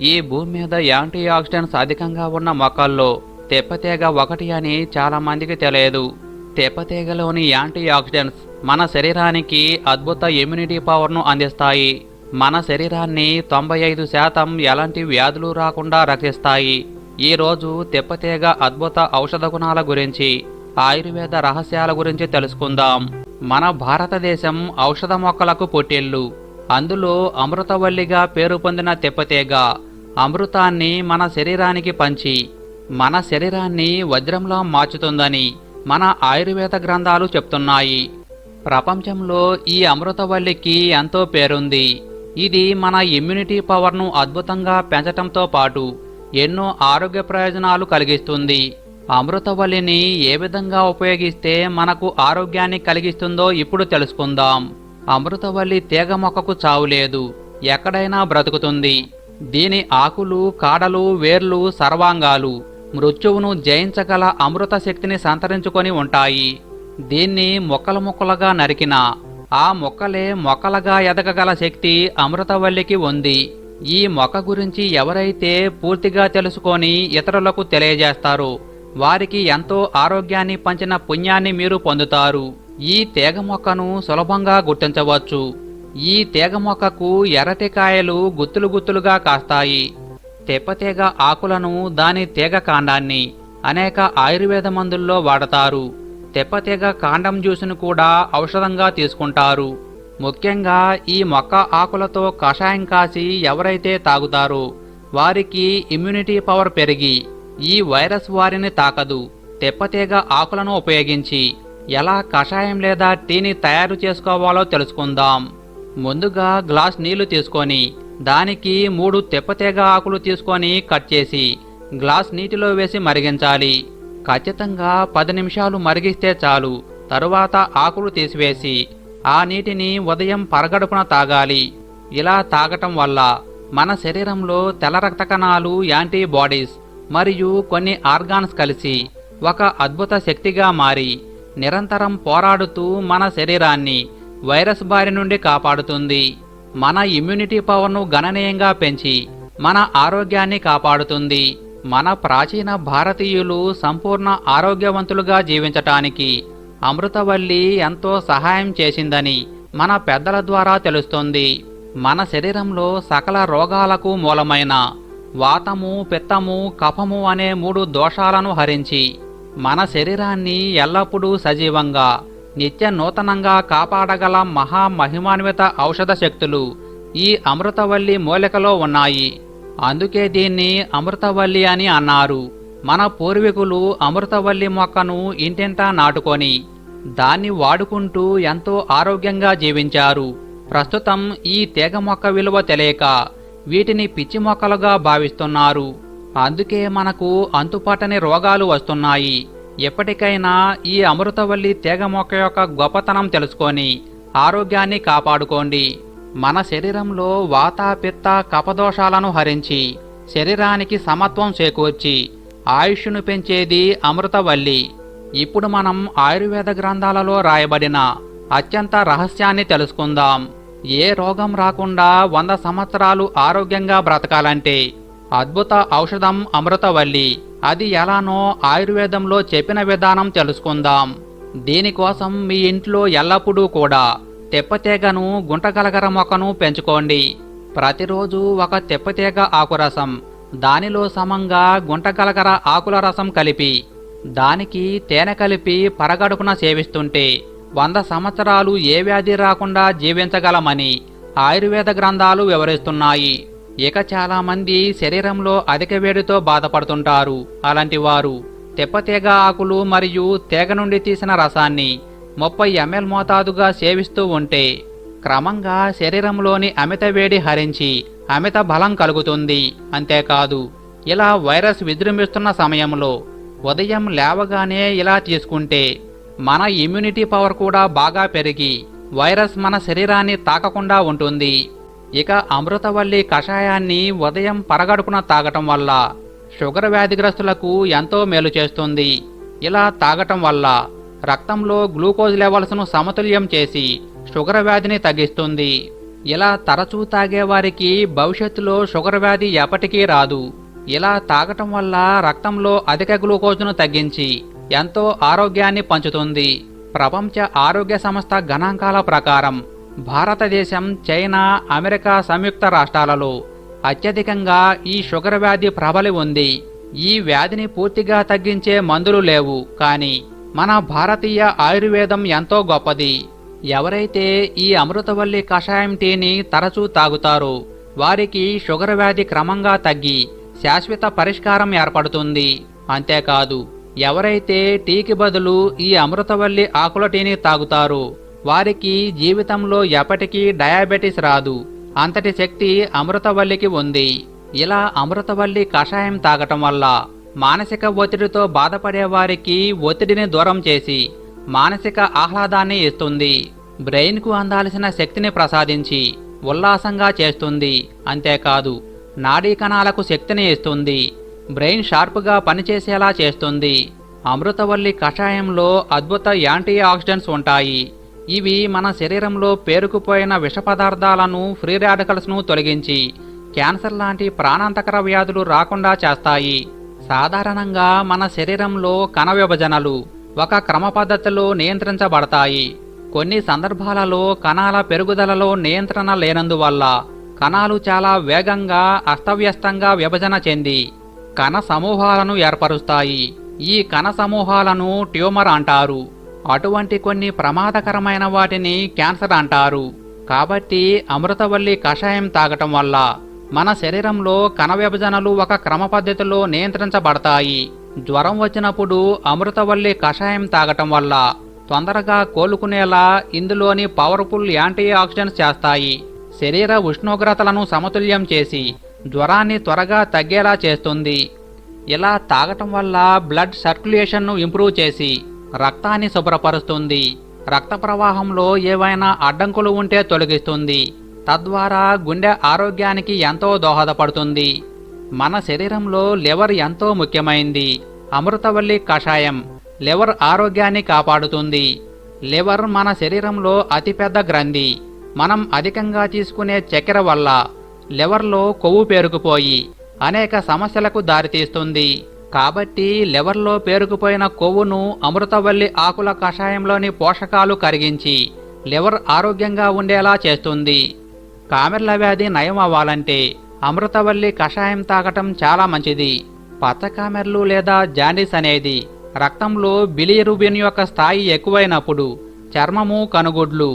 ఈ భూమి మీద యాంటీ ఆక్సిడెంట్స్ అధికంగా ఉన్న మొక్కల్లో తెప్పతీగ ఒకటి అని చాలా మందికి తెలియదు. తెప్పతీగలోని యాంటీ ఆక్సిడెంట్స్ మన శరీరానికి అద్భుత ఇమ్యూనిటీ పవర్ను అందిస్తాయి. మన శరీరాన్ని తొంభై ఐదు శాతం ఎలాంటి వ్యాధులు రాకుండా రక్షిస్తాయి. ఈ రోజు తెప్పతీగ అద్భుత ఔషధ గుణాల గురించి ఆయుర్వేద రహస్యాల గురించి తెలుసుకుందాం. మన భారతదేశం ఔషధ మొక్కలకు పుట్టిల్లు అందులో అమృతవల్లిగా పేరు పొందిన తెప్పతేగ అమృతాన్ని మన శరీరానికి పంచి మన శరీరాన్ని వజ్రంలా మార్చుతుందని మన ఆయుర్వేద గ్రంథాలు చెప్తున్నాయి. ప్రపంచంలో ఈ అమృతవల్లికి ఎంతో పేరుంది. ఇది మన ఇమ్యూనిటీ పవర్ను అద్భుతంగా పెంచటంతో పాటు ఎన్నో ఆరోగ్య ప్రయోజనాలు కలిగిస్తుంది. అమృతవల్లిని ఏ విధంగా ఉపయోగిస్తే మనకు ఆరోగ్యాన్ని కలిగిస్తుందో ఇప్పుడు తెలుసుకుందాం. అమృతవల్లి తీగ మొక్కకు చావులేదు ఎక్కడైనా బ్రతుకుతుంది. దీని ఆకులు కాడలు వేర్లు సర్వాంగాలు మృత్యువును జయించగల అమృత శక్తిని సంతరించుకొని ఉంటాయి. దీన్ని మొక్కలు మొక్కలుగా నరికిన ఆ మొక్కలే మొక్కలుగా ఎదగగల శక్తి అమృతవల్లికి ఉంది. ఈ మొక్క గురించి ఎవరైతే పూర్తిగా తెలుసుకొని ఇతరులకు తెలియజేస్తారో వారికి ఎంతో ఆరోగ్యాన్ని పంచిన పుణ్యాన్ని మీరు పొందుతారు. ఈ తీగ మొక్కను సులభంగా గుర్తించవచ్చు. ఈ తీగ మొక్కకు ఎర్రటి కాయలు గుత్తులు గుత్తులుగా కాస్తాయి. తెప్పతీగ ఆకులను దాని తీగ కాండాన్ని అనేక ఆయుర్వేద మందుల్లో వాడతారు. తెప్పతీగ కాండం జ్యూసును కూడా ఔషధంగా తీసుకుంటారు. ముఖ్యంగా ఈ మొక్క ఆకులతో కషాయం కాసి ఎవరైతే తాగుతారో వారికి ఇమ్యూనిటీ పవర్ పెరిగి ఈ వైరస్ వారిని తాకదు. తెప్పతీగ ఆకులను ఉపయోగించి ఎలా కషాయం లేదా టీని తయారు చేసుకోవాలో తెలుసుకుందాం. ముందుగా గ్లాస్ నీళ్ళు తీసుకొని దానికి మూడు తెప్పతీగ ఆకులు తీసుకొని కట్ చేసి గ్లాస్ నీటిలో వేసి మరిగించాలి. ఖచ్చితంగా పది నిమిషాలు మరిగిస్తే చాలు. తరువాత ఆకులు తీసివేసి ఆ నీటిని ఉదయం పరగడుపున తాగాలి. ఇలా తాగటం వల్ల మన శరీరంలో తెల్ల రక్త కణాలు యాంటీబాడీస్ మరియు కొన్ని ఆర్గాన్స్ కలిసి ఒక అద్భుత శక్తిగా మారి నిరంతరం పోరాడుతూ మన శరీరాన్ని వైరస్ బారి నుండి కాపాడుతుంది. మన ఇమ్యూనిటీ పవర్ను గణనీయంగా పెంచి మన ఆరోగ్యాన్ని కాపాడుతుంది. మన ప్రాచీన భారతీయులు సంపూర్ణ ఆరోగ్యవంతులుగా జీవించటానికి అమృతవల్లి ఎంతో సహాయం చేసిందని మన పెద్దల ద్వారా తెలుస్తుంది. మన శరీరంలో సకల రోగాలకు మూలమైన వాతము పిత్తము కఫము అనే మూడు దోషాలను హరించి మన శరీరాన్ని ఎల్లప్పుడూ సజీవంగా నిత్య నూతనంగా కాపాడగల మహా మహిమాన్విత ఔషధ శక్తులు ఈ అమృతవల్లి మూలికలో ఉన్నాయి. అందుకే దీన్ని అమృతవల్లి అని అన్నారు. మన పూర్వీకులు అమృతవల్లి మొక్కను ఇంటింటా నాటుకొని దాన్ని వాడుకుంటూ ఎంతో ఆరోగ్యంగా జీవించారు. ప్రస్తుతం ఈ తీగ మొక్క విలువ తెలియక వీటిని పిచ్చి మొక్కలుగా భావిస్తున్నారు. అందుకే మనకు అంతుపట్టని రోగాలు వస్తున్నాయి. ఎప్పటికైనా ఈ అమృతవల్లి తీగ మొక్క యొక్క గొప్పతనం తెలుసుకొని ఆరోగ్యాన్ని కాపాడుకోండి. మన శరీరంలో వాత పిత్త కపదోషాలను హరించి శరీరానికి సమత్వం చేకూర్చి ఆయుష్ను పెంచేది అమృతవల్లి. ఇప్పుడు మనం ఆయుర్వేద గ్రంథాలలో రాయబడిన అత్యంత రహస్యాన్ని తెలుసుకుందాం. ఏ రోగం రాకుండా వంద సంవత్సరాలు ఆరోగ్యంగా బ్రతకాలంటే అద్భుత ఔషధం అమృతవల్లి. అది ఎలానో ఆయుర్వేదంలో చెప్పిన విధానం తెలుసుకుందాం. దీనికోసం మీ ఇంట్లో ఎల్లప్పుడూ కూడా తెప్పతీగను గుంటగలగర మొక్కను పెంచుకోండి. ప్రతిరోజు ఒక తెప్పతీగ ఆకురసం. దానిలో సమంగా గుంటగలగర ఆకుల రసం కలిపి దానికి తేనె కలిపి పరగడుపున సేవిస్తుంటే వంద సంవత్సరాలు ఏ వ్యాధి రాకుండా జీవించగలమని ఆయుర్వేద గ్రంథాలు వివరిస్తున్నాయి. ఇక చాలామంది శరీరంలో అధిక వేడితో బాధపడుతుంటారు. అలాంటి వారు తెప్పతేగ ఆకులు మరియు తీగ నుండి తీసిన రసాన్ని ముప్పై ఎంఎల్ మోతాదుగా సేవిస్తూ ఉంటే క్రమంగా శరీరంలోని అమిత వేడి హరించి అమిత బలం కలుగుతుంది. అంతేకాదు ఇలా వైరస్ విజృంభిస్తున్న సమయంలో ఉదయం లేవగానే ఇలా తీసుకుంటే మన ఇమ్యూనిటీ పవర్ కూడా బాగా పెరిగి వైరస్ మన శరీరాన్ని తాకకుండా ఉంటుంది. ఇక అమృతవల్లి కషాయాన్ని ఉదయం పరగడుపున తాగటం వల్ల షుగర్ వ్యాధిగ్రస్తులకు ఎంతో మేలు చేస్తుంది. ఇలా తాగటం వల్ల రక్తంలో గ్లూకోజ్ లెవెల్స్ను సమతుల్యం చేసి షుగర్ వ్యాధిని తగ్గిస్తుంది. ఇలా తరచూ తాగేవారికి భవిష్యత్తులో షుగర్ వ్యాధి ఎప్పటికీ రాదు. ఇలా తాగటం వల్ల రక్తంలో అధిక గ్లూకోజ్ను తగ్గించి ఎంతో ఆరోగ్యాన్ని పంచుతుంది. ప్రపంచ ఆరోగ్య సంస్థ గణాంకాల ప్రకారం భారతదేశం చైనా అమెరికా సంయుక్త రాష్ట్రాలలో అత్యధికంగా ఈ షుగర్ వ్యాధి ప్రబలి ఉంది. ఈ వ్యాధిని పూర్తిగా తగ్గించే మందులు లేవు. కానీ మన భారతీయ ఆయుర్వేదం ఎంతో గొప్పది. ఎవరైతే ఈ అమృతవల్లి కషాయం టీని తరచూ తాగుతారో వారికి షుగర్ వ్యాధి క్రమంగా తగ్గి శాశ్వత పరిష్కారం ఏర్పడుతుంది. అంతేకాదు ఎవరైతే టీకి బదులు ఈ అమృతవల్లి ఆకుల టీని తాగుతారో వారికి జీవితంలో ఎప్పటికీ డయాబెటిస్ రాదు. అంతటి శక్తి అమృతవల్లికి ఉంది. ఇలా అమృతవల్లి కషాయం తాగటం వల్ల మానసిక ఒత్తిడితో బాధపడే వారికి ఒత్తిడిని దూరం చేసి మానసిక ఆహ్లాదాన్ని ఇస్తుంది. బ్రెయిన్కు అందాల్సిన శక్తిని ప్రసాదించి ఉల్లాసంగా చేస్తుంది. అంతేకాదు నాడీ కణాలకు శక్తిని ఇస్తుంది. బ్రెయిన్ షార్ప్గా పనిచేసేలా చేస్తుంది. అమృతవల్లి కషాయంలో అద్భుత యాంటీ ఆక్సిడెంట్స్ ఉంటాయి. ఇవి మన శరీరంలో పేరుకుపోయిన విష పదార్థాలను ఫ్రీ రాడికల్స్ను తొలగించి క్యాన్సర్ లాంటి ప్రాణాంతకర వ్యాధులు రాకుండా చేస్తాయి. సాధారణంగా మన శరీరంలో కణ విభజనలు ఒక క్రమ పద్ధతిలో నియంత్రించబడతాయి. కొన్ని సందర్భాలలో కణాల పెరుగుదలలో నియంత్రణ లేనందువల్ల కణాలు చాలా వేగంగా అస్తవ్యస్తంగా విభజన చెంది కణ సమూహాలను ఏర్పరుస్తాయి. ఈ కణ సమూహాలను ట్యూమర్ అంటారు. అటువంటి కొన్ని ప్రమాదకరమైన వాటిని క్యాన్సర్ అంటారు. కాబట్టి అమృతవల్లి కషాయం తాగటం వల్ల మన శరీరంలో కణ విభజనలు ఒక క్రమ పద్ధతిలో నియంత్రించబడతాయి. జ్వరం వచ్చినప్పుడు అమృతవల్లి కషాయం తాగటం వల్ల తొందరగా కోలుకునేలా ఇందులోని పవర్ఫుల్ యాంటీ ఆక్సిడెంట్స్ చేస్తాయి. శరీర ఉష్ణోగ్రతలను సమతుల్యం చేసి జ్వరాన్ని త్వరగా తగ్గేలా చేస్తుంది. ఇలా తాగటం వల్ల బ్లడ్ సర్క్యులేషన్ను ఇంప్రూవ్ చేసి రక్తాన్ని శుభ్రపరుస్తుంది. రక్త ప్రవాహంలో ఏవైనా అడ్డంకులు ఉంటే తొలగిస్తుంది. తద్వారా గుండె ఆరోగ్యానికి ఎంతో దోహదపడుతుంది. మన శరీరంలో లివర్ ఎంతో ముఖ్యమైంది. అమృతవల్లి కషాయం లివర్ ఆరోగ్యాన్ని కాపాడుతుంది. లివర్ మన శరీరంలో అతిపెద్ద గ్రంథి. మనం అధికంగా తీసుకునే చక్కెర వల్ల లివర్లో కొవ్వు పేరుకుపోయి అనేక సమస్యలకు దారితీస్తుంది. కాబట్టి లివర్లో పేరుకుపోయిన కొవ్వును అమృతవల్లి ఆకుల కషాయంలోని పోషకాలు కరిగించి లివర్ ఆరోగ్యంగా ఉండేలా చేస్తుంది. కామెర్ల వ్యాధి నయం అవ్వాలంటే అమృతవల్లి కషాయం తాగటం చాలా మంచిది. పచ్చకామెర్లు లేదా జాండీస్ అనేది రక్తంలో బిలియరుబిన్ యొక్క స్థాయి ఎక్కువైనప్పుడు చర్మము కనుగుడ్లు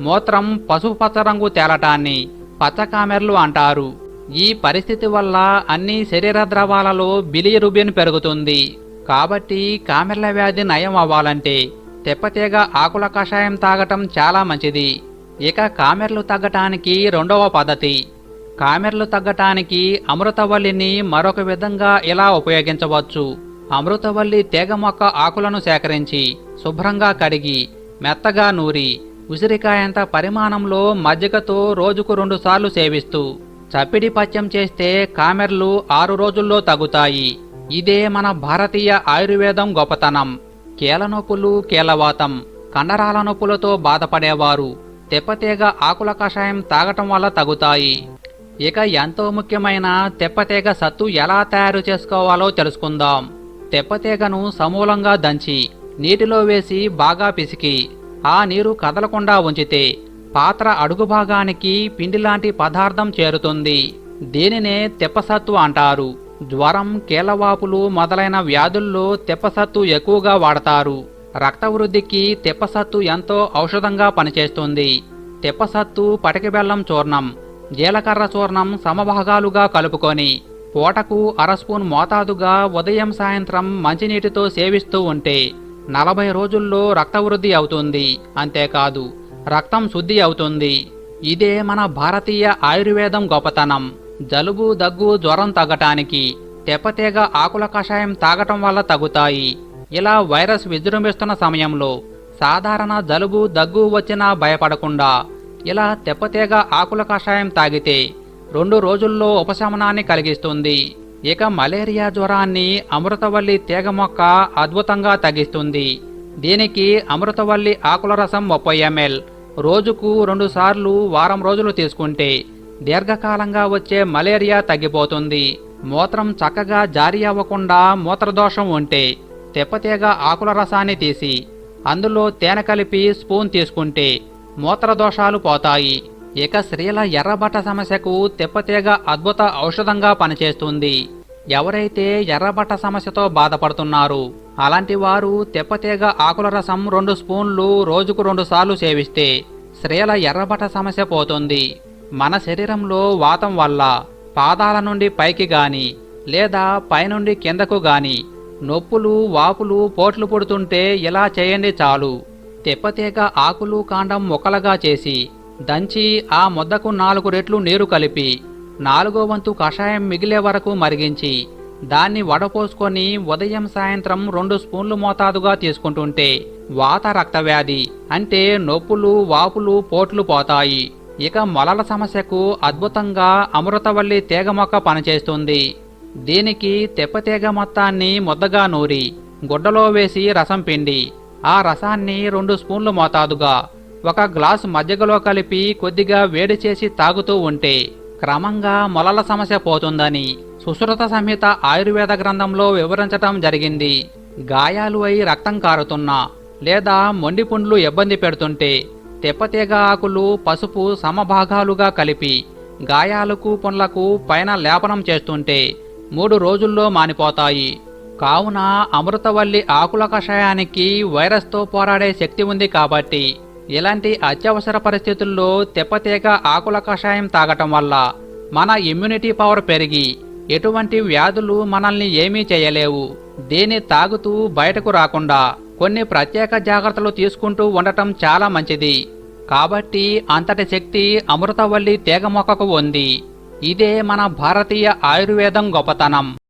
మూత్రం పసుపు పచ్చ రంగు తేలటాన్ని పచ్చకామెర్లు అంటారు. ఈ పరిస్థితి వల్ల అన్ని శరీర ద్రవాలలో బిలియరుబిన్ పెరుగుతుంది. కాబట్టి కామెర్ల వ్యాధి నయం అవ్వాలంటే తెప్పతీగ ఆకుల కషాయం తాగటం చాలా మంచిది. ఇక కామెర్లు తగ్గటానికి రెండవ పద్ధతి. కామెర్లు తగ్గటానికి అమృతవల్లిని మరొక విధంగా ఇలా ఉపయోగించవచ్చు. అమృతవల్లి తీగ మొక్క ఆకులను సేకరించి శుభ్రంగా కడిగి మెత్తగా నూరి ఉసిరికాయంత పరిమాణంలో మజ్జిగతో రోజుకు రెండుసార్లు సేవిస్తూ చప్పిడి పచ్చం చేస్తే కామెర్లు ఆరు రోజుల్లో తగ్గుతాయి. ఇదే మన భారతీయ ఆయుర్వేదం గొప్పతనం. కీలనొప్పులు కీలవాతం. కండరాల నొప్పులతో బాధపడేవారు. తెప్పతీగ ఆకుల కషాయం తాగటం వల్ల తగ్గుతాయి. ఇక ఎంతో ముఖ్యమైన తెప్పతీగ సత్తు ఎలా తయారు చేసుకోవాలో తెలుసుకుందాం. తెప్పతీగను సమూలంగా దంచి నీటిలో వేసి బాగా పిసికి ఆ నీరు కదలకుండా ఉంచితే పాత్ర అడుగు భాగానికి పిండి లాంటి పదార్థం చేరుతుంది. దీనినే తెప్పసత్తు అంటారు. జ్వరం కీలవాపులు మొదలైన వ్యాధుల్లో తెప్పసత్తు ఎక్కువగా వాడతారు. రక్త వృద్ధికి తెప్పసత్తు ఎంతో ఔషధంగా పనిచేస్తుంది. తెప్పసత్తు పటకిబెల్లం చూర్ణం జీలకర్ర చూర్ణం సమభాగాలుగా కలుపుకొని పూటకు అర స్పూన్ మోతాదుగా ఉదయం సాయంత్రం మంచినీటితో సేవిస్తూ ఉంటే నలభై రోజుల్లో రక్త వృద్ధి అవుతుంది. అంతేకాదు రక్తం శుద్ధి అవుతుంది. ఇదే మన భారతీయ ఆయుర్వేదం గొప్పతనం. జలుబు దగ్గు జ్వరం తగ్గటానికి తెప్పతీగ ఆకుల కషాయం తాగటం వల్ల తగ్గుతాయి. ఇలా వైరస్ విజృంభిస్తున్న సమయంలో సాధారణ జలుబు దగ్గు వచ్చినా భయపడకుండా ఇలా తెప్పతీగ ఆకుల కషాయం తాగితే రెండు రోజుల్లో ఉపశమనాన్ని కలిగిస్తుంది. ఇక మలేరియా జ్వరాన్ని అమృతవల్లి తీగ మొక్క అద్భుతంగా తగ్గిస్తుంది. దీనికి అమృతవల్లి ఆకుల రసం ముప్పై ఎంఎల్. రోజుకు రెండుసార్లు వారం రోజులు తీసుకుంటే దీర్ఘకాలంగా వచ్చే మలేరియా తగ్గిపోతుంది. మూత్రం చక్కగా జారీ అవ్వకుండా మూత్రదోషం ఉంటే తెప్పతీగ ఆకుల రసాన్ని తీసి అందులో తేనె కలిపి స్పూన్ తీసుకుంటే మూత్రదోషాలు పోతాయి. ఇక స్త్రీల ఎర్రబట్ట సమస్యకు తెప్పతీగ అద్భుత ఔషధంగా పనిచేస్తుంది. ఎవరైతే ఎర్రబట్ట సమస్యతో బాధపడుతున్నారు అలాంటి వారు తెప్పతీగ ఆకుల రసం రెండు స్పూన్లు రోజుకు రెండుసార్లు సేవిస్తే స్త్రీల ఎర్రబట్ట సమస్య పోతుంది. మన శరీరంలో వాతం వల్ల పాదాల నుండి పైకి గాని లేదా పైనుండి కిందకు గాని నొప్పులు వాపులు పోట్లు పుడుతుంటే ఇలా చేయండి చాలు. తెప్పతీగ ఆకులు కాండం ముక్కలుగా చేసి దంచి ఆ ముద్దకు నాలుగు రెట్లు నీరు కలిపి నాలుగో వంతు కషాయం మిగిలే వరకు మరిగించి దాన్ని వడపోసుకొని ఉదయం సాయంత్రం రెండు స్పూన్లు మోతాదుగా తీసుకుంటుంటే వాత రక్తవ్యాధి. అంటే నొప్పులు వాపులు పోట్లు పోతాయి. ఇక మొలల సమస్యకు అద్భుతంగా అమృతవల్లి తీగ మొక్క పనిచేస్తుంది. దీనికి తెప్పతీగ మొత్తాన్ని ముద్దగా నూరి గుడ్డలో వేసి రసం పిండి. ఆ రసాన్ని రెండు స్పూన్లు మోతాదుగా ఒక గ్లాసు మజ్జిగలో కలిపి కొద్దిగా వేడి చేసి తాగుతూ ఉంటే క్రమంగా మొలల సమస్య పోతుందని సుశ్రుత సంహిత ఆయుర్వేద గ్రంథంలో వివరించటం జరిగింది. గాయాలు అయి రక్తం కారుతున్నా లేదా మొండి పుండ్లు ఇబ్బంది పెడుతుంటే తెప్పతీగ ఆకులు పసుపు సమభాగాలుగా కలిపి గాయాలకు పుండ్లకు పైన లేపనం చేస్తుంటే మూడు రోజుల్లో మానిపోతాయి. కావున అమృతవల్లి ఆకుల కషాయానికి వైరస్తో పోరాడే శక్తి ఉంది కాబట్టి ఇలాంటి అత్యవసర పరిస్థితుల్లో తెప్పతీగ ఆకుల కషాయం తాగటం వల్ల మన ఇమ్యూనిటీ పవర్ పెరిగి ఎటువంటి వ్యాధులు మనల్ని ఏమీ చేయలేవు. దీన్ని తాగుతూ బయటకు రాకుండా కొన్ని ప్రత్యేక జాగ్రత్తలు తీసుకుంటూ ఉండటం చాలా మంచిది. కాబట్టి అంతటి శక్తి అమృతవల్లి తీగ మొక్కకు ఉంది. ఇదే మన భారతీయ ఆయుర్వేదం గొప్పతనం.